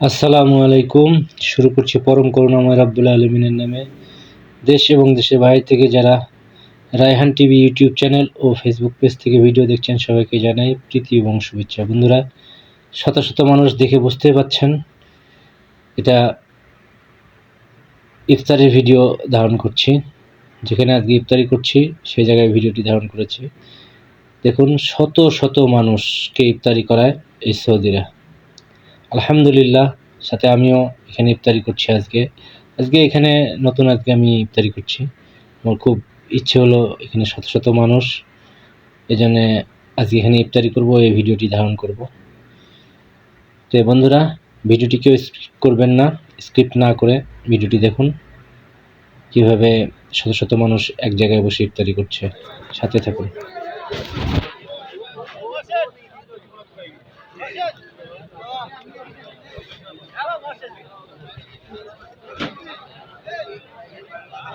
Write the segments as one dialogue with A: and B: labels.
A: আসসালামু আলাইকুম। শুরু করছি পরম করুণাময় রাব্বুল আলমিনের নামে। দেশ এবং দেশের বাইরে থেকে যারা রায়হান টিভি ইউটিউব চ্যানেল ও ফেসবুক পেজ থেকে ভিডিও দেখছেন, সবাইকে জানাই প্রীতি এবং শুভেচ্ছা। বন্ধুরা, শত শত মানুষ দেখে বুঝতে পাচ্ছেন, এটা ইফতারের ভিডিও ধারণ করছি। যেখানে আজকে ইফতারি করছি, সেই জায়গায় ভিডিওটি ধারণ করেছি। দেখুন, শত শত মানুষকে ইফতারি করায় এই সৌদিরা। আলহামদুলিল্লাহ, সাথে আমিও এখানে ইফতারি করছি আজকে। আজকে এখানে নতুন আজকে আমি ইফতারি করছি। আমার খুব ইচ্ছে হলো এখানে শত শত মানুষ। এই জন্যে আজকে এখানে ইফতারি করব, এই ভিডিওটি ধারণ করব। তো বন্ধুরা, ভিডিওটি কেউ স্কিপ করবেন না, স্কিপ না করে ভিডিওটি দেখুন। কীভাবে শত শত মানুষ এক জায়গায় বসে ইফতারি করছে, সাথে থাকুন।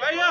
B: Vaya.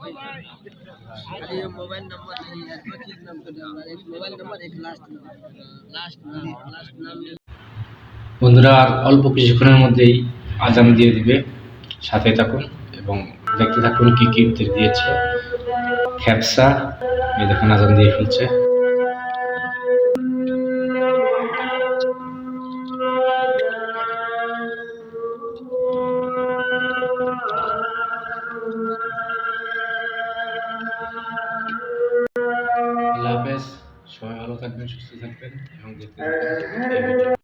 B: अरे ये मोबाइल नंबर नहीं है दो चीज नंबर डालना है, एक मोबाइल नंबर एक लास्ट नंबर लास्ट नाम लास्ट नाम ले
A: বন্ধুরা আর অল্প কিছুক্ষণের মধ্যেই আজান দিয়ে দিবে সাথে থাকুন এবং দেখতে থাকুন কি কি ইফতার দিয়েছে খ্যাপসা এই দেখুন আজান দিয়ে ফেলছে ভালো থাকবেন সুস্থ থাকবেন এবং দেখতে থাকবেন এই ভিডিও।